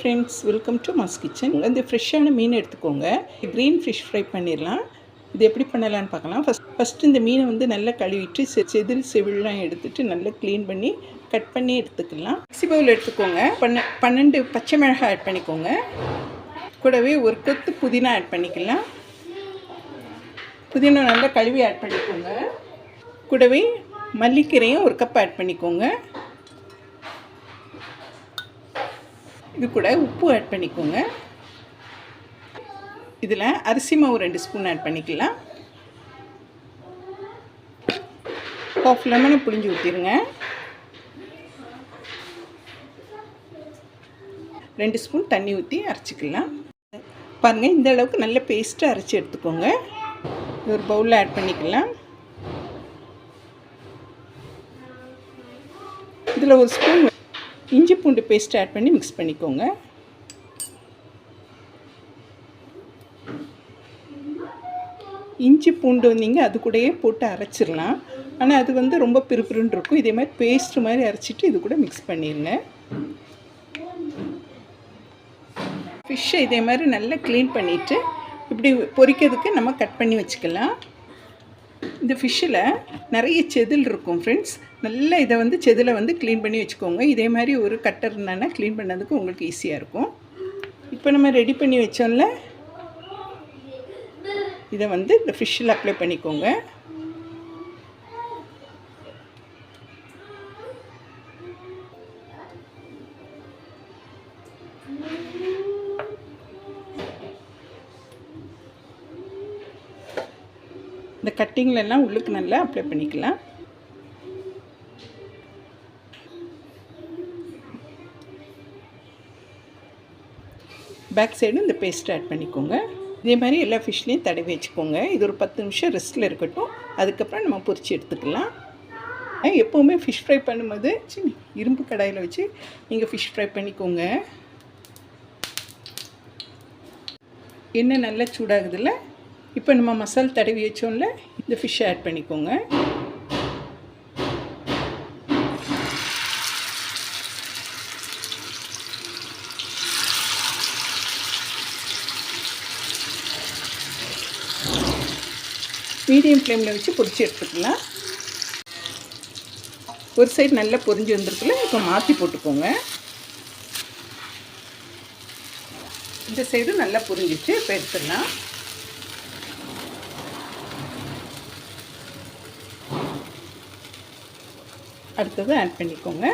Friends welcome to mass kitchen இந்த ஃப்ரெஷ்ஷான மீன் எடுத்துக்கோங்க. க்ரீன் ஃபிஷ் ஃப்ரை பண்ணிடலாம் இது எப்படி பண்ணலான்னு பார்க்கலாம். ஃபஸ்ட் ஃபஸ்ட்டு இந்த மீனை வந்து நல்லா கழுவிட்டு செ செதில் செவில்லாம் எடுத்துட்டு நல்லா க்ளீன் பண்ணி கட் பண்ணி எடுத்துக்கலாம். மிக்சி பவுல் எடுத்துக்கோங்க. பன்ன பன்னெண்டு பச்சை மிளகாய் ஆட் பண்ணிக்கோங்க. கூடவே ஒரு கொத்து புதினா ஆட் பண்ணிக்கலாம். புதினா நல்லா கழுவி ஆட் பண்ணிக்கோங்க. கூடவே மல்லிக்கீரையும் ஒரு கப் ஆட் பண்ணிக்கோங்க. இது கூட உப்பு ஆட் பண்ணிக்கோங்க. இதில் அரிசி மாவு ரெண்டு ஸ்பூன் ஆட் பண்ணிக்கலாம். ஹாஃப் லெமனை புளிஞ்சு ஊற்றிடுங்க ரெண்டு ஸ்பூன் தண்ணி ஊற்றி அரைச்சிக்கலாம். பாருங்கள் இந்த அளவுக்கு நல்ல பேஸ்ட்டு அரைச்சி எடுத்துக்கோங்க. ஒரு பவுலில் ஆட் பண்ணிக்கலாம். இதில் ஒரு ஸ்பூன் இஞ்சி பூண்டு பேஸ்ட் ஆட் பண்ணி மிக்ஸ் பண்ணிக்கோங்க. இஞ்சி பூண்டு நீங்கள் அது கூடயே போட்டு அரைச்சிடலாம். ஆனால் அது வந்து ரொம்ப பிறுபிறுன்னு இருக்கும். இதே மாதிரி பேஸ்ட் மாதிரி அரைச்சிட்டு இது கூட மிக்ஸ் பண்ணிடுங்க ஃபிஷ்ஷை இதே மாதிரி நல்லா க்ளீன் பண்ணிவிட்டு இப்படி பொரிக்கிறதுக்கு நம்ம கட் பண்ணி வச்சுக்கலாம். இந்த ஃபிஷ்ஷில் நிறைய செதில் இருக்கும் ஃப்ரெண்ட்ஸ் நல்லா இதை வந்து செதிலை வந்து க்ளீன் பண்ணி வச்சுக்கோங்க. இதே மாதிரி ஒரு கட்டர் இருந்தானா க்ளீன் பண்ணதுக்கு உங்களுக்கு ஈஸியாக இருக்கும். இப்போ நம்ம ரெடி பண்ணி வச்சோம்ல? இதை வந்து இந்த ஃபிஷ்ஷில் அப்ளை பண்ணிக்கோங்க. இந்த கட்டிங்லலாம் உள்ளுக்கு நல்லா அப்ளை பண்ணிக்கலாம். பேக் சைடும் இந்த பேஸ்ட் ஆட் பண்ணிக்கோங்க. இதே மாதிரி எல்லா ஃபிஷ்லேயும் தடவி வச்சுக்கோங்க. இது ஒரு பத்து நிமிஷம் ரெஸ்ட்டில் இருக்கட்டும். அதுக்கப்புறம் நம்ம பொரித்து எடுத்துக்கலாம். எப்போவுமே ஃபிஷ் ஃப்ரை பண்ணும்போது சின்ன இரும்பு கடாயில் வச்சு நீங்கள் ஃபிஷ் ஃப்ரை பண்ணிக்கோங்க. எண்ணெய் நல்லா சூடாகுதுல்ல? இப்போ நம்ம மசால் தடவி வச்சோம்ல இந்த ஃபிஷ் ஆட் பண்ணிக்கோங்க. மீடியம் ஃப்ளேமில் வச்சு பொரிச்சு எடுத்துக்கலாம். ஒரு சைடு நல்லா பொரிஞ்சு வந்திருக்குல்ல இப்போ மாற்றி போட்டுக்கோங்க. இந்த சைடு நல்லா பொரிஞ்சிச்சு இப்போ எடுத்துடலாம். அடுத்தது ஆட் பண்ணிக்கோங்க.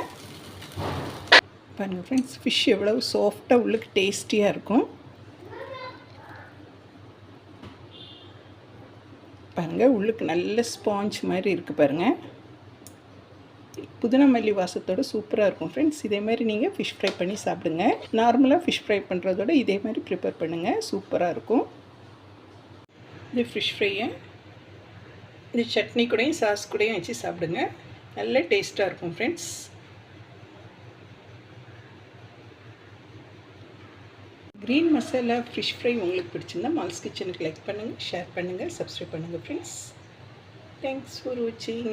பாருங்கள் ஃப்ரெண்ட்ஸ் ஃபிஷ் எவ்வளோ சாஃப்டாக உள்ளுக்கு டேஸ்டியாக இருக்கும். பாருங்கள் உள்ளுக்கு நல்ல ஸ்பாஞ்ச் மாதிரி இருக்குது பாருங்கள் புதினா மல்லி வாசத்தோட சூப்பராக இருக்கும் ஃப்ரெண்ட்ஸ் இதே மாதிரி நீங்கள் ஃபிஷ் ஃப்ரை பண்ணி சாப்பிடுங்க. நார்மலாக ஃபிஷ் ஃப்ரை பண்ணுறதோட இதே மாதிரி ப்ரிப்பேர் பண்ணுங்கள் சூப்பராக இருக்கும். இது ஃபிஷ் ஃப்ரையை இது சட்னி கூடயும் சாஸ் கூடயும் வச்சு சாப்பிடுங்க. நல்ல டேஸ்ட்டாக இருக்கும் friends green masala fish fry உங்களுக்கு பிடிச்சிருந்தா மால்ஸ் கிச்சனுக்கு லைக் பண்ணுங்கள் ஷேர் பண்ணுங்கள் சப்ஸ்கிரைப் பண்ணுங்கள் ஃப்ரெண்ட்ஸ் தேங்க்ஸ் ஃபார் வாட்சிங்